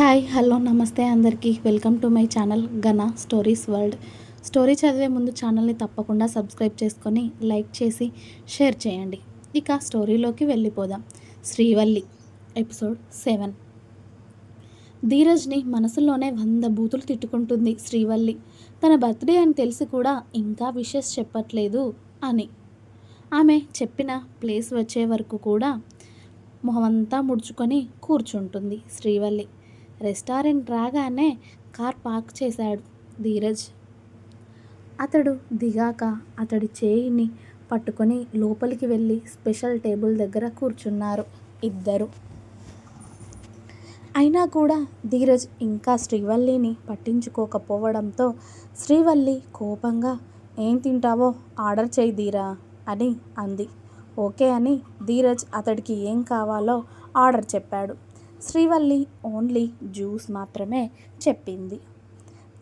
Hi hello నమస్తే అందరికీ. Welcome to my channel Gana stories world. Story చదివే ముందు ఛానల్ని తప్పకుండా సబ్స్క్రైబ్ చేసుకొని లైక్ చేసి షేర్ చేయండి. ఇక స్టోరీలోకి వెళ్ళిపోదాం. Srivalli episode seven. ధీరజ్ని మనసులోనే వంద బూతులు తిట్టుకుంటుంది శ్రీవల్లి. తన బర్త్డే అని తెలిసి కూడా ఇంకా విషెస్ చెప్పట్లేదు అని. ఆమె చెప్పిన ప్లేస్ వచ్చే వరకు కూడా మొహమంతా ముడుచుకొని కూర్చుంటుంది శ్రీవల్లి. రెస్టారెంట్ రాగానే కార్ పార్క్ చేశాడు ధీరజ్. అతడు దిగాక అతడి చేయిని పట్టుకొని లోపలికి వెళ్ళి స్పెషల్ టేబుల్ దగ్గర కూర్చున్నారు ఇద్దరు. అయినా కూడా ధీరజ్ ఇంకా శ్రీవల్లిని పట్టించుకోకపోవడంతో శ్రీవల్లి కోపంగా ఏం తింటావో ఆర్డర్ చేయి ధీరా అని అంది. ఓకే అని ధీరజ్ అతడికి ఏం కావాలో ఆర్డర్ చెప్పాడు. శ్రీవల్లి ఓన్లీ జ్యూస్ మాత్రమే చెప్పింది.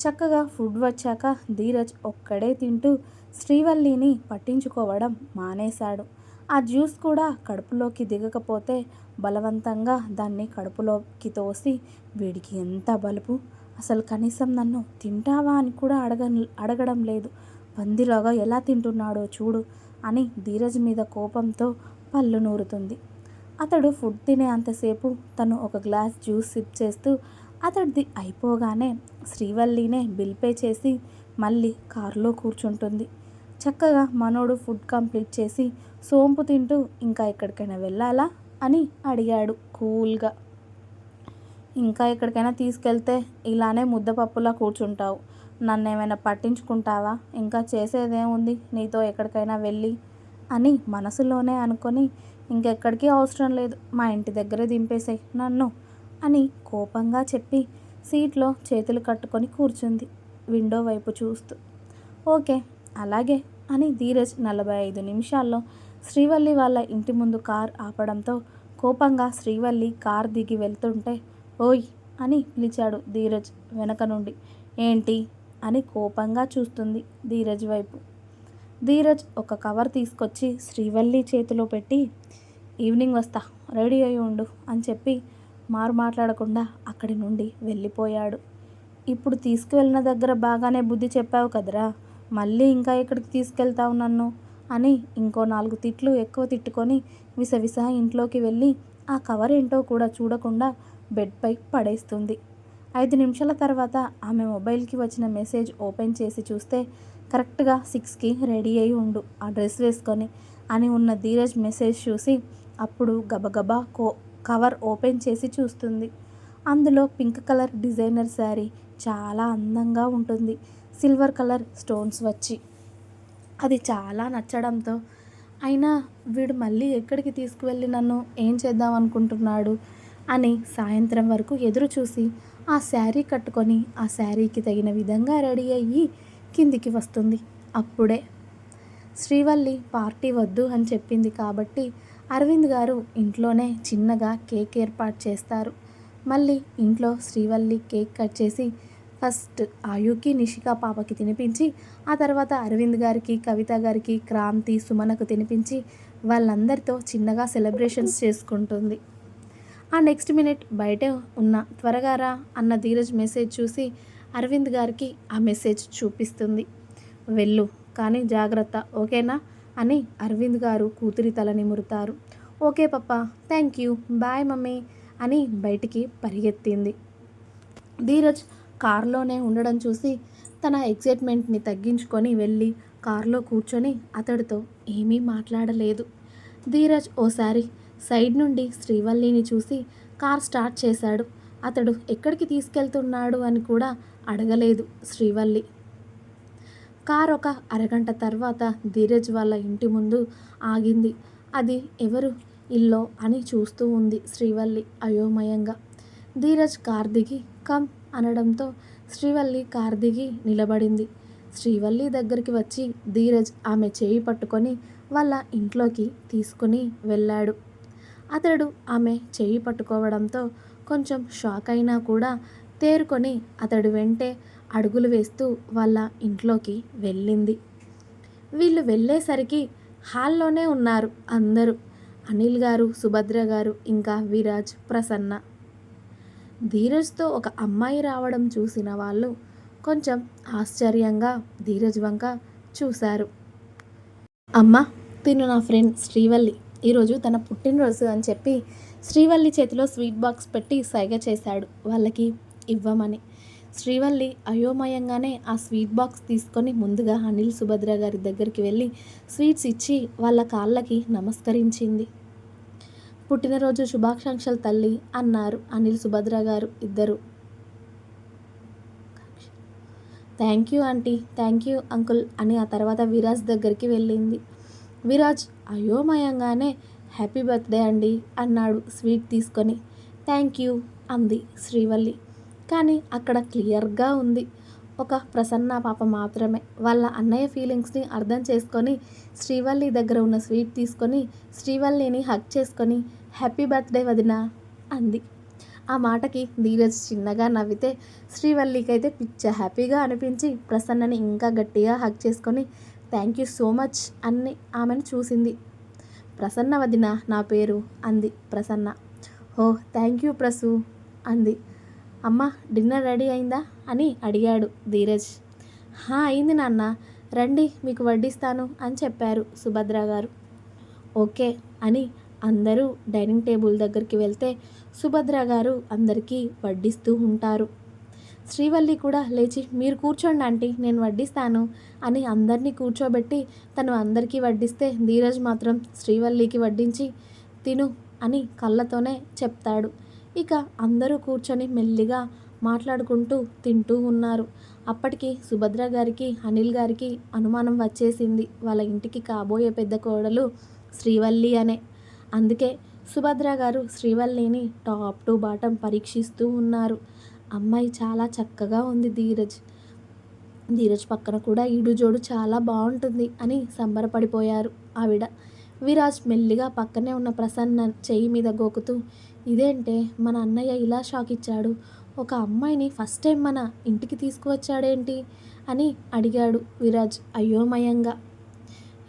చక్కగా ఫుడ్ వచ్చాక ధీరజ్ ఒక్కడే తింటూ శ్రీవల్లిని పట్టించుకోవడం మానేశాడు. ఆ జ్యూస్ కూడా కడుపులోకి దిగకపోతే బలవంతంగా దాన్ని కడుపులోకి తోసి వీడికి ఎంత బలుపు? అసలు కనీసం నన్ను తింటావా? అని కూడా అడగ అడగడం లేదు. పందిలాగా ఎలా తింటున్నాడో చూడు అని ధీరజ్ మీద కోపంతో పళ్ళు నూరుతుంది. అతడు ఫుడ్ తినే అంతసేపు తను ఒక గ్లాస్ జ్యూస్ సిప్ చేస్తూ అతడిది అయిపోగానే శ్రీవల్లినే బిల్ పే చేసి మళ్ళీ కారులో కూర్చుంటుంది. చక్కగా మనోడు ఫుడ్ కంప్లీట్ చేసి సోంపు తింటూ ఇంకా ఎక్కడికైనా వెళ్ళాలా అని అడిగాడు కూల్గా. ఇంకా ఎక్కడికైనా తీసుకెళ్తే ఇలానే ముద్దపప్పులా కూర్చుంటావు. నన్ను ఏమైనా పట్టించుకుంటావా? ఇంకా చేసేదేముంది? నీతో ఎక్కడికైనా వెళ్ళి అని మనసులోనే అనుకొని ఇంకెక్కడికి అవసరం లేదు. మా ఇంటి దగ్గరే దింపేసాయి నన్ను అని కోపంగా చెప్పి సీట్లో చేతులు కట్టుకొని కూర్చుంది విండో వైపు చూస్తూ. ఓకే అలాగే అని ధీరజ్ నలభై ఐదు నిమిషాల్లో శ్రీవల్లి వాళ్ళ ఇంటి ముందు కార్ ఆపడంతో కోపంగా శ్రీవల్లి కార్ దిగి వెళ్తుంటే ఓయ్ అని పిలిచాడు ధీరజ్ వెనక నుండి. ఏంటి? అని కోపంగా చూస్తుంది ధీరజ్ వైపు. ధీరజ్ ఒక కవర్ తీసుకొచ్చి శ్రీవల్లి చేతిలో పెట్టి ఈవినింగ్ వస్తా రెడీ అయి ఉండు అని చెప్పి మారు మాట్లాడకుండా అక్కడి నుండి వెళ్ళిపోయాడు. ఇప్పుడు తీసుకువెళ్ళిన దగ్గర బాగానే బుద్ధి చెప్పావు కదరా మళ్ళీ ఇంకా ఇక్కడికి తీసుకెళ్తావు నన్ను? అని ఇంకో నాలుగు తిట్లు ఎక్కువ తిట్టుకొని విసవిస ఇంట్లోకి వెళ్ళి ఆ కవర్ ఏంటో కూడా చూడకుండా బెడ్పై పడేస్తుంది. ఐదు నిమిషాల తర్వాత ఆమె మొబైల్కి వచ్చిన మెసేజ్ ఓపెన్ చేసి చూస్తే కరెక్ట్గా సిక్స్కి రెడీ అయి ఉండు. ఆ డ్రెస్ వేసుకొని అని ఉన్న ధీరజ్ మెసేజ్ చూసి అప్పుడు గబగబా కో కవర్ ఓపెన్ చేసి చూస్తుంది. అందులో పింక్ కలర్ డిజైనర్ శారీ చాలా అందంగా ఉంటుంది. సిల్వర్ కలర్ స్టోన్స్ వచ్చి. అది చాలా నచ్చడంతో అయినా వీడు మళ్ళీ ఎక్కడికి తీసుకువెళ్ళి నన్ను ఏం చేద్దాం అనుకుంటున్నాడు అని సాయంత్రం వరకు ఎదురు చూసి ఆ శారీ కట్టుకొని ఆ శారీకి తగిన విధంగా రెడీ అయ్యి కిందికి వస్తుంది. అప్పుడే శ్రీవల్లి పార్టీ వద్దు అని చెప్పింది కాబట్టి అరవింద్ గారు ఇంట్లోనే చిన్నగా కేక్ ఏర్పాటు చేస్తారు. మళ్ళీ ఇంట్లో శ్రీవల్లి కేక్ కట్ చేసి ఫస్ట్ ఆయుకి నిషిక పాపకి తినిపించి ఆ తర్వాత అరవింద్ గారికి కవిత గారికి క్రాంతి సుమనకు తినిపించి వాళ్ళందరితో చిన్నగా సెలబ్రేషన్స్ చేసుకుంటుంది. ఆ నెక్స్ట్ మినిట్ బయటే ఉన్న త్వరగా రా అన్న ధీరజ్ మెసేజ్ చూసి అరవింద్ గారికి ఆ మెసేజ్ చూపిస్తుంది. వెళ్ళు కానీ జాగ్రత్త ఓకేనా? అని అరవింద్ గారు కూతురి తల నిమురుతారు. Okay papa thank you bye mummy అని బయటికి పరిగెత్తింది. ధీరజ్ కారులోనే ఉండడం చూసి తన ఎగ్జైట్మెంట్ని తగ్గించుకొని వెళ్ళి కారులో కూర్చొని అతడితో ఏమీ మాట్లాడలేదు. ధీరజ్ ఓసారి సైడ్ నుండి శ్రీవల్లిని చూసి కార్ స్టార్ట్ చేశాడు. అతడు ఎక్కడికి తీసుకెళ్తున్నాడు అని కూడా అడగలేదు శ్రీవల్లి. కార్ ఒక అరగంట తర్వాత ధీరజ్ వాళ్ళ ఇంటి ముందు ఆగింది. అది ఎవరు? ఇల్లో అని చూస్తూ ఉంది శ్రీవల్లి అయోమయంగా. ధీరజ్ కార్ దిగి కమ్ అనడంతో శ్రీవల్లి కార్ దిగి నిలబడింది. శ్రీవల్లి దగ్గరికి వచ్చి ధీరజ్ ఆమె చేయి పట్టుకొని వాళ్ళ ఇంట్లోకి తీసుకుని వెళ్ళాడు. అతడు ఆమె చేయి పట్టుకోవడంతో కొంచెం షాక్ అయినా కూడా తేరుకొని అతడు వెంటే అడుగులు వేస్తూ వాళ్ళ ఇంట్లోకి వెళ్ళింది. వీళ్ళు వెళ్ళేసరికి హాల్లోనే ఉన్నారు అందరూ. అనిల్ గారు సుభద్ర గారు ఇంకా విరాజ్ ప్రసన్న. ధీరజ్తో ఒక అమ్మాయి రావడం చూసిన వాళ్ళు కొంచెం ఆశ్చర్యంగా ధీరజ్ వంక చూశారు. అమ్మ తిను నా ఫ్రెండ్ శ్రీవల్లి. ఈరోజు తన పుట్టినరోజు అని చెప్పి శ్రీవల్లి చేతిలో స్వీట్ బాక్స్ పెట్టి సైగ చేశాడు. వాళ్ళకి ఇవ్వమని. శ్రీవల్లి అయోమయంగానే ఆ స్వీట్ బాక్స్ తీసుకొని ముందుగా అనిల్ సుభద్ర గారి దగ్గరికి వెళ్ళి స్వీట్స్ ఇచ్చి వాళ్ళ కాళ్ళకి నమస్కరించింది. పుట్టినరోజు శుభాకాంక్షలు తల్లి అన్నారు అనిల్ సుభద్ర గారు ఇద్దరు. Thank you aunty thank you uncle అని ఆ తర్వాత విరాజ్ దగ్గరికి వెళ్ళింది. విరాజ్ అయోమయంగానే హ్యాపీ బర్త్డే అండి అన్నాడు స్వీట్ తీసుకొని. థ్యాంక్ యూ అంది శ్రీవల్లి. కానీ అక్కడ క్లియర్గా ఉంది. ఒక ప్రసన్న పాప మాత్రమే. వాళ్ళ అన్నయ్య ఫీలింగ్స్ని అర్థం చేసుకొని శ్రీవల్లి దగ్గర ఉన్న స్వీట్ తీసుకొని శ్రీవల్లిని హక్ చేసుకొని హ్యాపీ బర్త్డే వదిన అంది. ఆ మాటకి ధీరజ్ చిన్నగా నవ్వితే శ్రీవల్లికి అయితే పిచ్చ హ్యాపీగా అనిపించి ప్రసన్నని ఇంకా గట్టిగా హక్ చేసుకొని థ్యాంక్ యూ సో మచ్ అని ఆమెను చూసింది. ప్రసన్న వదిన నా పేరు అంది ప్రసన్న. ఓ థ్యాంక్ యూ ప్రసు అంది. అమ్మ డిన్నర్ రెడీ అయిందా? అని అడిగాడు ధీరజ్. హా అయింది నాన్న. రండి మీకు వడ్డిస్తాను అని చెప్పారు సుభద్ర గారు. ఓకే అని అందరూ డైనింగ్ టేబుల్ దగ్గరికి వెళ్తే సుభద్ర గారు అందరికీ వడ్డిస్తూ ఉంటారు. శ్రీవల్లి కూడా లేచి మీరు కూర్చోండి ఆంటీ నేను వడ్డిస్తాను అని అందరినీ కూర్చోబెట్టి తను అందరికీ వడ్డిస్తే ధీరజ్ మాత్రం శ్రీవల్లికి వడ్డించి తిను అని కళ్ళతోనే చెప్తాడు. ఇక అందరూ కూర్చొని మెల్లిగా మాట్లాడుకుంటూ తింటూ ఉన్నారు. అప్పటికి సుభద్ర గారికి అనిల్ గారికి అనుమానం వచ్చేసింది. వాళ్ళ ఇంటికి కాబోయే పెద్ద కోడలు శ్రీవల్లి అనే. అందుకే సుభద్ర గారు శ్రీవల్లిని టాప్ టు బాటం పరీక్షిస్తూ ఉన్నారు. అమ్మాయి చాలా చక్కగా ఉంది ధీరజ్. ధీరజ్ పక్కన కూడా ఈడు జోడు చాలా బాగుంటుంది అని సంబరపడిపోయారు ఆవిడ. విరాజ్ మెల్లిగా పక్కనే ఉన్న ప్రసన్న చెయ్యి మీద గోకుతూ ఇదేంటే మన అన్నయ్య ఇలా షాక్ ఇచ్చాడు. ఒక అమ్మాయిని ఫస్ట్ టైం మన ఇంటికి తీసుకువచ్చాడేంటి? అని అడిగాడు విరాజ్ అయోమయంగా.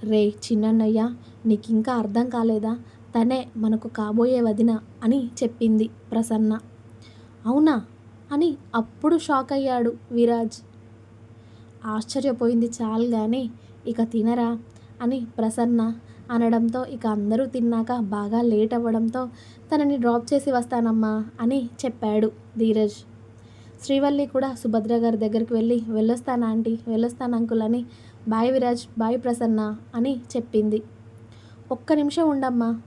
రే చిన్నన్నయ్య నీకు ఇంకా అర్థం కాలేదా? తనే మనకు కాబోయే వదిన అని చెప్పింది ప్రసన్న. అవునా? అని అప్పుడు షాక్ అయ్యాడు విరాజ్. ఆశ్చర్యపోయింది చాలు కానీ ఇక తినరా? అని ప్రసన్న అనడంతో ఇక అందరూ తిన్నాక బాగా లేట్ అవ్వడంతో తనని డ్రాప్ చేసి వస్తానమ్మా అని చెప్పాడు ధీరజ్. శ్రీవల్లి కూడా సుభద్ర గారి దగ్గరికి వెళ్ళి వెళ్ళొస్తాను ఆంటీ? వెళ్ళొస్తాను అంకుల్? అని బాయ్ విరాజ్ బాయ్ ప్రసన్న అని చెప్పింది. ఒక్క నిమిషం ఉండమ్మా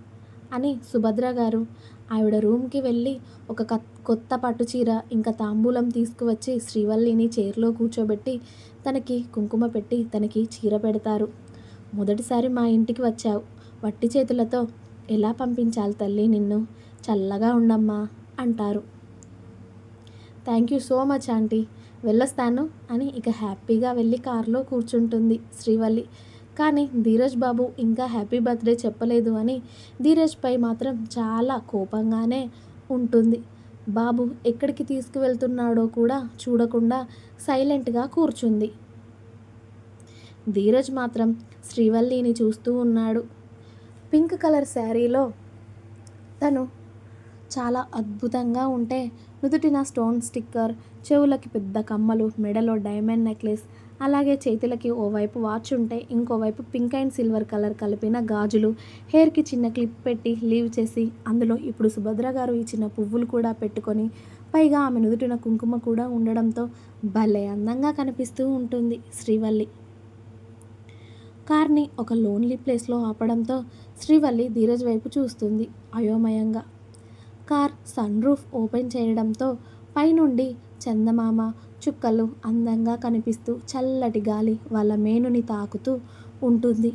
అని సుభద్ర గారు ఆవిడ రూమ్కి వెళ్ళి ఒక కొత్త పట్టు చీర ఇంకా తాంబూలం తీసుకువచ్చి శ్రీవల్లిని చైర్లో కూర్చోబెట్టి తనకి కుంకుమ పెట్టి తనకి చీర పెడతారు. మొదటిసారి మా ఇంటికి వచ్చావు. వట్టి చేతులతో ఎలా పంపించాలి తల్లి నిన్ను? చల్లగా ఉండమ్మా అంటారు. Thank you so much aunty. వెళ్ళొస్తాను అని ఇక హ్యాపీగా వెళ్ళి కారులో కూర్చుంటుంది శ్రీవల్లి. కానీ ధీరజ్ బాబు ఇంకా హ్యాపీ బర్త్డే చెప్పలేదు అని ధీరజ్పై మాత్రం చాలా కోపంగానే ఉంటుంది. బాబు ఎక్కడికి తీసుకువెళ్తున్నాడో కూడా చూడకుండా సైలెంట్గా కూర్చుంది. ధీరజ్ మాత్రం శ్రీవల్లిని చూస్తూ ఉన్నాడు. పింక్ కలర్ శారీలో తను చాలా అద్భుతంగా ఉంటే నుదుటిన స్టోన్ స్టిక్కర్ చెవులకి పెద్ద కమ్మలు మెడలో డైమండ్ నెక్లెస్ అలాగే చేతులకి ఓవైపు వాచ్ ఉంటే ఇంకోవైపు పింక్ అండ్ సిల్వర్ కలర్ కలిపిన గాజులు హెయిర్కి చిన్న క్లిప్ పెట్టి లీవ్ చేసి అందులో ఇప్పుడు సుభద్ర గారు ఇచ్చిన పువ్వులు కూడా పెట్టుకొని పైగా ఆమె నుదుటిన కుంకుమ కూడా ఉండడంతో భలే అందంగా కనిపిస్తూ ఉంటుంది శ్రీవల్లి. కార్ని ఒక లోన్లీ ప్లేస్లో ఆపడంతో శ్రీవల్లి ధీరజ్ వైపు చూస్తుంది అయోమయంగా. కార్ సన్ రూఫ్ ఓపెన్ చేయడంతో పైనుండి చందమామ చుక్కలు అందంగా కనిపిస్తూ చల్లటి గాలి వాళ్ళ మేనుని తాకుతూ ఉంటుంది.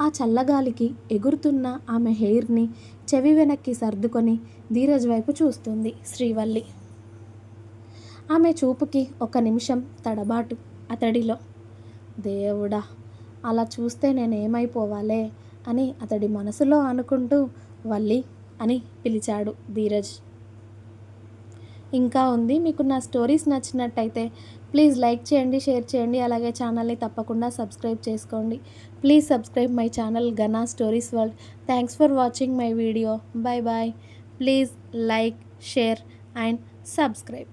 ఆ చల్లగాలికి ఎగురుతున్న ఆమె హెయిర్ని చెవి వెనక్కి సర్దుకొని ధీరజ్ వైపు చూస్తుంది శ్రీవల్లి. ఆమె చూపుకి ఒక నిమిషం తడబాటు అతడిలో. దేవుడా అలా చూస్తే నేనేమైపోవాలే అని అతడి మనసులో అనుకుంటూ వల్లి అని పిలిచాడు ధీరజ్. ఇంకా ఉంది మీకు నా స్టోరీస్ నచ్చినట్టయితే ప్లీజ్ లైక్ చేయండి షేర్ చేయండి అలాగే ఛానల్ని తప్పకుండా సబ్స్క్రైబ్ చేసుకోండి. Please subscribe my channel Gana stories world. Thanks for watching my video. Bye bye please like share and subscribe.